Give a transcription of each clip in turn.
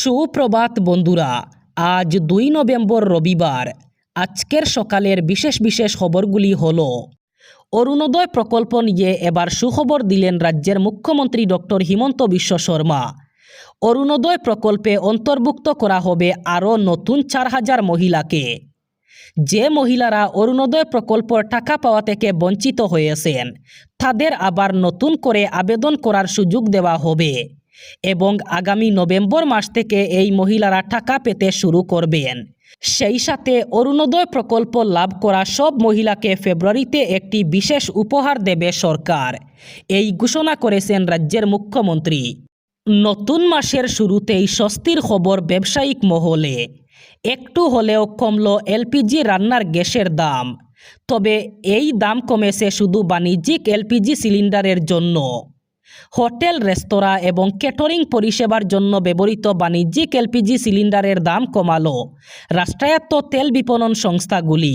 সুপ্রভাত বন্ধুরা, আজ দুই নভেম্বর রবিবার। আজকের সকালের বিশেষ বিশেষ খবরগুলি হল, অরুণোদয় প্রকল্প নিয়ে এবার সুখবর দিলেন রাজ্যের মুখ্যমন্ত্রী ডক্টর হিমন্ত বিশ্ব শর্মা। অরুণোদয় প্রকল্পে অন্তর্ভুক্ত করা হবে আরও নতুন চার হাজার মহিলাকে। যে মহিলারা অরুণোদয় প্রকল্পর টাকা পাওয়া থেকে বঞ্চিত হয়েছেন, তাদের আবার নতুন করে আবেদন করার সুযোগ দেওয়া হবে। এবং আগামী নভেম্বর মাস থেকে এই মহিলারা টাকা পেতে শুরু করবেন। সেই সাথে অরুণোদয় প্রকল্প লাভ করা সব মহিলাকে ফেব্রুয়ারিতে একটি বিশেষ উপহার দেবে সরকার। এই ঘোষণা করেছেন রাজ্যের মুখ্যমন্ত্রী। নতুন মাসের শুরুতেই স্বস্তির খবর ব্যবসায়িক মহলে। একটু হলেও কমল এলপিজি রান্নার গ্যাসের দাম। তবে এই দাম কমেছে শুধু বাণিজ্যিক এলপিজি সিলিন্ডারের জন্য। হোটেল, রেস্তোরাঁ এবং ক্যাটারিং পরিষেবার জন্য ব্যবহৃত বাণিজ্যিক এলপিজি সিলিন্ডারের দাম কমালো রাষ্ট্রায়ত্ত তেল বিপণন সংস্থাগুলি।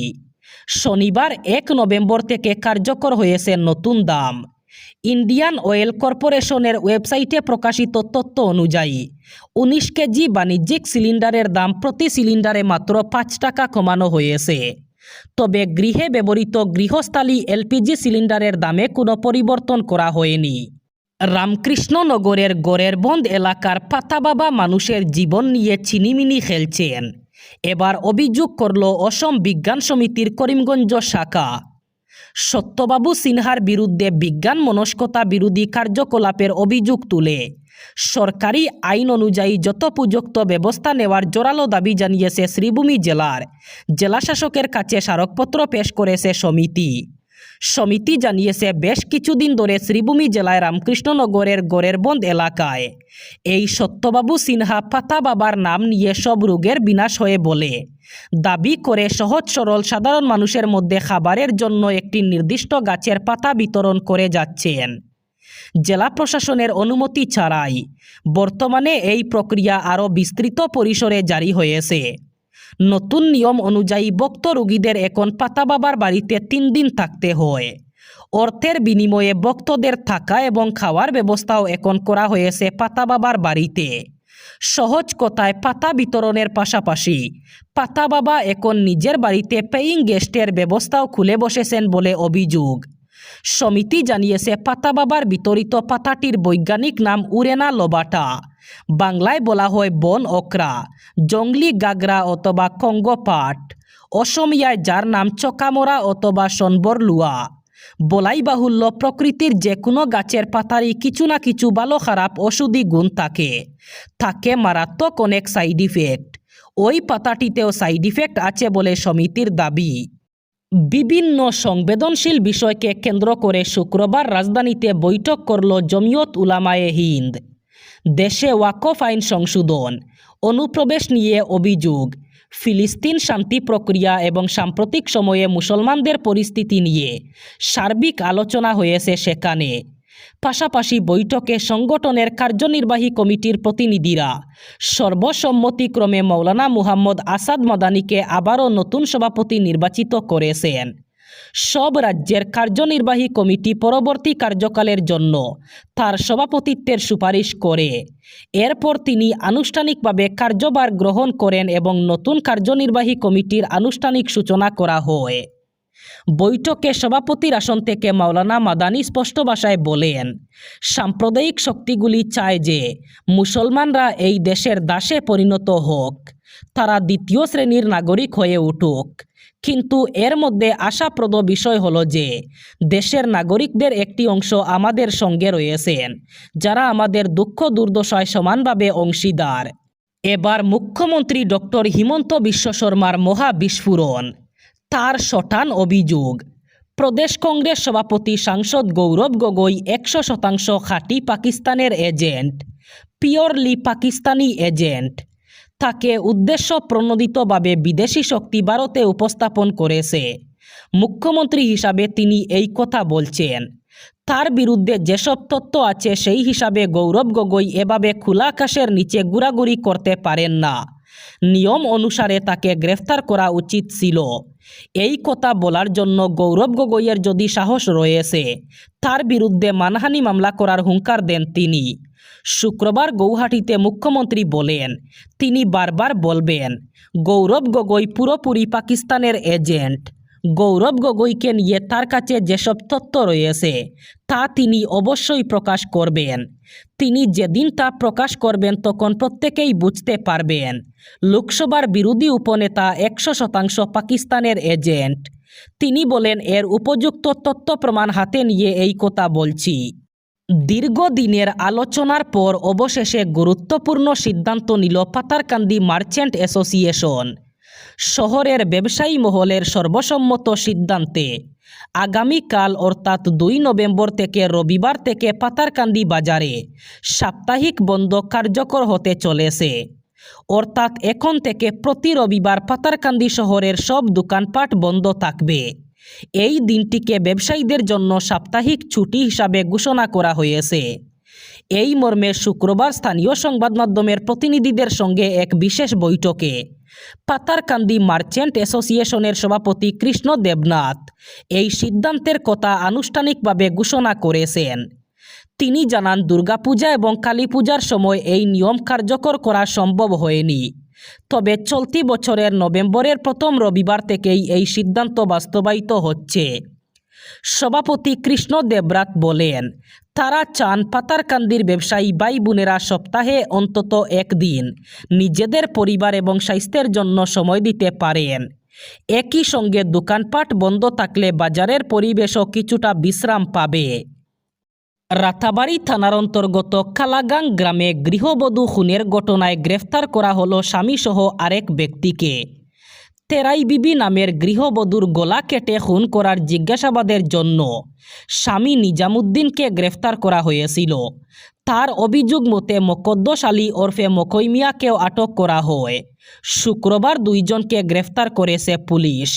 শনিবার এক নভেম্বর থেকে কার্যকর হয়েছে নতুন দাম। ইন্ডিয়ান অয়েল কর্পোরেশনের ওয়েবসাইটে প্রকাশিত তথ্য অনুযায়ী, উনিশ কেজি বাণিজ্যিক সিলিন্ডারের দাম প্রতি সিলিন্ডারে মাত্র পাঁচ টাকা কমানো হয়েছে। তবে গৃহে ব্যবহৃত গৃহস্থালী এলপিজি সিলিন্ডারের দামে কোনো পরিবর্তন করা হয়নি। রামকৃষ্ণনগরের বন্ধ এলাকার পাতাবাবা মানুষের জীবন নিয়ে চিনিমিনি খেলছেন। এবার অভিযোগ করল অসম বিজ্ঞান সমিতির করিমগঞ্জ শাখা। সত্যবাবু সিনহার বিরুদ্ধে বিজ্ঞান মনস্কতা বিরোধী কার্যকলাপের অভিযোগ তুলে। সরকারি আইন অনুযায়ী যথোপযুক্ত ব্যবস্থা নেওয়ার জোরালো দাবি জানিয়েছে শ্রীভূমি জেলার। জেলাশাসকের কাছে স্মারকপত্র পেশ করেছে সমিতি। সমিতি জানিয়েছে, বেশ কিছুদিন ধরে শ্রীভূমি জেলায় রামকৃষ্ণনগরের গড়েরবন্দ এলাকায়। এই সত্যবাবু সিনহা পাতা বাবার নাম নিয়ে সব রোগের বিনাশ হয়ে বলে। দাবি করে সহজ সরল সাধারণ মানুষের মধ্যে খাবারের জন্য একটি নির্দিষ্ট গাছের পাতা বিতরণ করে যাচ্ছেন। জেলা প্রশাসনের অনুমতি ছাড়াই। বর্তমানে এই প্রক্রিয়া আরও বিস্তৃত পরিসরে জারি হয়েছে। নতুন নিয়ম অনুযায়ী বক্ত রোগীদের এখন পাতা বাবার বাড়িতে তিন দিন থাকতে হয়। অর্থের বিনিময়ে বক্তদের থাকা এবং খাওয়ার ব্যবস্থাও এখন করা হয়েছে পাতা বাবার বাড়িতে। সহজ কথায় পাতা বিতরণের পাশাপাশি পাতা বাবা এখন নিজের বাড়িতে পেইং গেস্টের ব্যবস্থাও খুলে বসেছেন বলে অভিযোগ। সমিতি জানিয়েছে পাতা বাবার বিতরিত পাতাটির বৈজ্ঞানিক নাম উরেনা লোবাটা। বাংলায় বলা হয় বন অকরা, জংলি গাগরা অথবা কঙ্গপাট। অসমিয়ায় যার নাম চকামরা অথবা সনবর লুয়া বলাই বাহুল্য প্রকৃতির যে কোনো গাছের পাতারই কিছু না কিছু ভালো খারাপ ওষুধি গুণ থাকে। থাকে মারাত্মক অনেক সাইড ইফেক্ট। ওই পাতাটিতেও সাইড ইফেক্ট আছে বলে সমিতির দাবি। বিভিন্ন সংবেদনশীল বিষয়কে কেন্দ্র করে শুক্রবার রাজধানীতে বৈঠক করল জমিয়ত উলামায়ে হিন্দ। দেশে ওয়াকফ আইন সংশোধন, অনুপ্রবেশ নিয়ে অভিযোগ, ফিলিস্তিন শান্তি প্রক্রিয়া এবং সাম্প্রতিক সময়ে মুসলমানদের পরিস্থিতি নিয়ে সার্বিক আলোচনা হয়েছে সেখানে। পাশাপাশি বৈঠকে সংগঠনের কার্যনির্বাহী কমিটির প্রতিনিধিরা। সর্বসম্মতিক্রমে মৌলানা মুহাম্মদ আসাদ মাদানিকে আবারও নতুন সভাপতি নির্বাচিত করেছেন। সব রাজ্যের কার্যনির্বাহী কমিটি পরবর্তী কার্যকালের জন্য তার সভাপতিত্বের সুপারিশ করে। এরপর তিনি আনুষ্ঠানিকভাবে কার্যভার গ্রহণ করেন এবং নতুন কার্যনির্বাহী কমিটির আনুষ্ঠানিক সূচনা করা হয়। বৈঠকে সভাপতির আসন থেকে মাওলানা মাদানি স্পষ্ট ভাষায় বলেন, সাম্প্রদায়িক শক্তিগুলি চায় যে মুসলমানরা এই দেশের দাসে পরিণত হোক, তারা দ্বিতীয় শ্রেণির নাগরিক হয়ে উঠুক। কিন্তু এর মধ্যে আশাপ্রদ বিষয় হলো যে দেশের নাগরিকদের একটি অংশ আমাদের সঙ্গে রয়েছেন, যারা আমাদের দুঃখ দুর্দশায় সমানভাবে অংশীদার। এবার মুখ্যমন্ত্রী ডক্টর হিমন্ত বিশ্ব শর্মার মহা বিস্ফোরণ তার শটান অভিযোগ। প্রদেশ কংগ্রেস সভাপতি সাংসদ গৌরব গগৈ একশো শতাংশ খাঁটি পাকিস্তানের এজেন্ট পিওরলি পাকিস্তানি এজেন্ট। তাকে উদ্দেশ্য প্রণোদিতভাবে বিদেশি শক্তি ভারতে উপস্থাপন করেছে। মুখ্যমন্ত্রী হিসাবে তিনি এই কথা বলছেন। তার বিরুদ্ধে যেসব তথ্য আছে সেই হিসাবে গৌরব গগৈ এভাবে খোলা আকাশের নিচে ঘোরাঘুরি করতে পারেন না। নিয়ম অনুসারে তাকে গ্রেফতার করা উচিত ছিল। এই কথা বলার জন্য গৌরব গগৈয়ের যদি সাহস রয়েছে, তার বিরুদ্ধে মানহানি মামলা করার হুঙ্কার দেন তিনি। শুক্রবার গৌহাটিতে মুখ্যমন্ত্রী বলেন, তিনি বারবার বলবেন, গৌরব গগৈ পুরোপুরি পাকিস্তানের এজেন্ট। গৌরব গগৈকে নিয়ে তার কাছে যেসব তথ্য রয়েছে, তা তিনি অবশ্যই প্রকাশ করবেন। তিনি যেদিন তা প্রকাশ করবেন, তখন প্রত্যেকেই বুঝতে পারবেন। লোকসভার বিরোধী উপনেতা একশো শতাংশ পাকিস্তানের এজেন্ট। তিনি বলেন, এর উপযুক্ত তথ্য প্রমাণ হাতে নিয়ে এই কথা বলছি। দীর্ঘদিনের আলোচনার পর অবশেষে গুরুত্বপূর্ণ সিদ্ধান্ত নিল পাতারকান্দি মার্চেন্ট অ্যাসোসিয়েশন। শহরের ব্যবসায়ী মহলের সর্বসম্মত সিদ্ধান্তে। আগামীকাল অর্থাৎ দুই নভেম্বর থেকে রবিবার থেকে পাতারকান্দি বাজারে সাপ্তাহিক বন্ধ কার্যকর হতে চলেছে। অর্থাৎ এখন থেকে প্রতি রবিবার পাতারকান্দি শহরের সব দোকানপাট বন্ধ থাকবে। এই দিনটিকে ব্যবসায়ীদের জন্য সাপ্তাহিক ছুটি হিসাবে ঘোষণা করা হয়েছে। এই মর্মে শুক্রবার স্থানীয় সংবাদ মাধ্যমের প্রতিনিধিদের সঙ্গে এক বিশেষ বৈঠকে পাতারকান্দি মার্চেন্ট অ্যাসোসিয়েশনের সভাপতি কৃষ্ণ দেবনাথ এই সিদ্ধান্তের কথা আনুষ্ঠানিকভাবে ঘোষণা করেছেন। তিনি জানান, দুর্গাপূজা এবং কালী পূজার সময় এই নিয়ম কার্যকর করা সম্ভব হয়নি। তবে চলতি বছরের নভেম্বরের প্রথম রবিবার থেকেই এই সিদ্ধান্ত বাস্তবায়িত হচ্ছে। সভাপতি কৃষ্ণ দেবরাত বলেন, তারা চান পাতারকান্দির ব্যবসায়ী ভাই বোনেরা সপ্তাহে অন্তত একদিন নিজেদের পরিবার এবং স্বাস্থ্যের জন্য সময় দিতে পারেন। একই সঙ্গে দোকানপাট বন্ধ থাকলে বাজারের পরিবেশও কিছুটা বিশ্রাম পাবে। রাতাবাড়ি থানার অন্তর্গত কালাগাং গ্রামে গৃহবধূ খুনের ঘটনায় গ্রেফতার করা হলো স্বামীসহ আরেক ব্যক্তিকে। তেরাই বিবি নামের গৃহবধূর গলা কেটে খুন করার জিজ্ঞাসাবাদের জন্য স্বামী নিজামুদ্দিনকে গ্রেফতার করা হয়েছিল। তার অভিযোগ মতে মকদ্দস আলী ওরফে মকই মিয়াকেও আটক করা হয়। শুক্রবার দুইজনকে গ্রেফতার করেছে পুলিশ।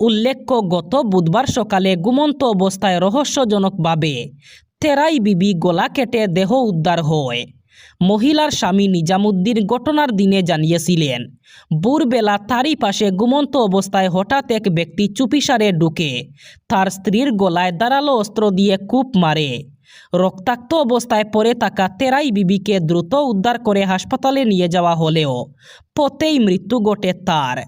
উল্লেখ্য, গত বুধবার সকালে গুমন্ত অবস্থায় রহস্যজনকভাবে তেরাই বিবি গলা কেটে দেহ উদ্ধার হয়। মহিলার স্বামী নিজামুদ্দিন ঘটনার দিনে জানিয়েছিলেন, ভোরবেলা তারই পাশে ঘুমন্ত অবস্থায় হঠাৎ এক ব্যক্তি চুপিসারে ঢুকে, তার স্ত্রীর গলায় দাঁড়াল অস্ত্র দিয়ে কূপ মারে। রক্তাক্ত অবস্থায় পড়ে থাকা তেরাই বিবিকে দ্রুত উদ্ধার করে হাসপাতালে নিয়ে যাওয়া হলেও পথেই মৃত্যু ঘটে তার।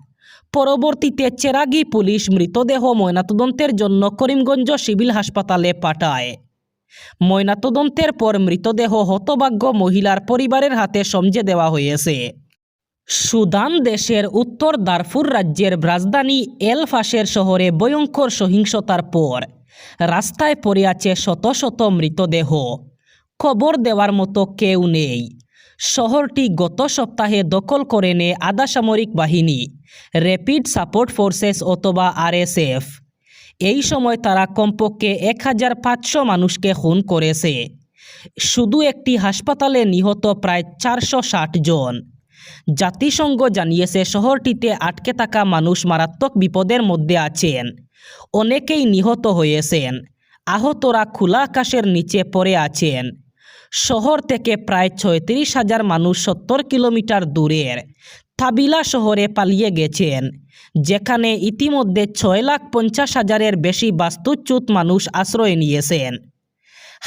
পরবর্তীতে চেরাগি পুলিশ মৃতদেহ ময়নাতদন্তের জন্য করিমগঞ্জ সিভিল হাসপাতালে পাঠায়। ময়নাতদন্তের পর মৃতদেহ হতভাগ্য মহিলার পরিবারের হাতে সমঝে দেওয়া হয়েছে। সুদান দেশের উত্তর দারফুর রাজ্যের রাজধানী এল ফাশের শহরে ভয়ঙ্কর সহিংসতার পর রাস্তায় পড়ে আছে শত শত মৃতদেহ। খবর দেওয়ার মতো কেউ নেই। শহরটি গত সপ্তাহে দখল করে নেয় আধা সামরিক বাহিনী, র্যাপিড সাপোর্ট ফোর্সেস অথবা আরএসএফ। এই সময় তারা কমপক্ষে এক হাজার পাঁচশো মানুষকে খুন করেছে। শুধু একটি হাসপাতালে নিহত প্রায় চারশো ষাট জন। জাতিসংঘ জানিয়েছে শহরটিতে আটকে থাকা মানুষ মারাত্মক বিপদের মধ্যে আছেন। অনেকেই নিহত হয়েছেন। আহতরা খোলা আকাশের নিচে পড়ে আছেন। শহর থেকে প্রায় ছয়ত্রিশ হাজার মানুষ সত্তর কিলোমিটার দূরের। তাবিলা শহরে পালিয়ে গেছেন, যেখানে ইতিমধ্যে ছয় লাখ পঞ্চাশ হাজারের বেশি বাস্তুচ্যুত মানুষ আশ্রয় নিয়েছেন।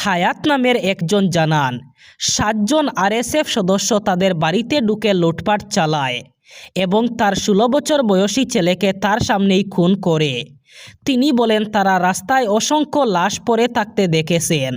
হায়াত নামের একজন জানান, সাতজন আরএসএফ সদস্য তাদের বাড়িতে ঢুকে লুটপাট চালায় এবং তার ষোলো বছর বয়সী ছেলেকে তার সামনেই খুন করে। তিনি বলেন, তারা রাস্তায় অসংখ্য লাশ পড়ে থাকতে দেখেছেন।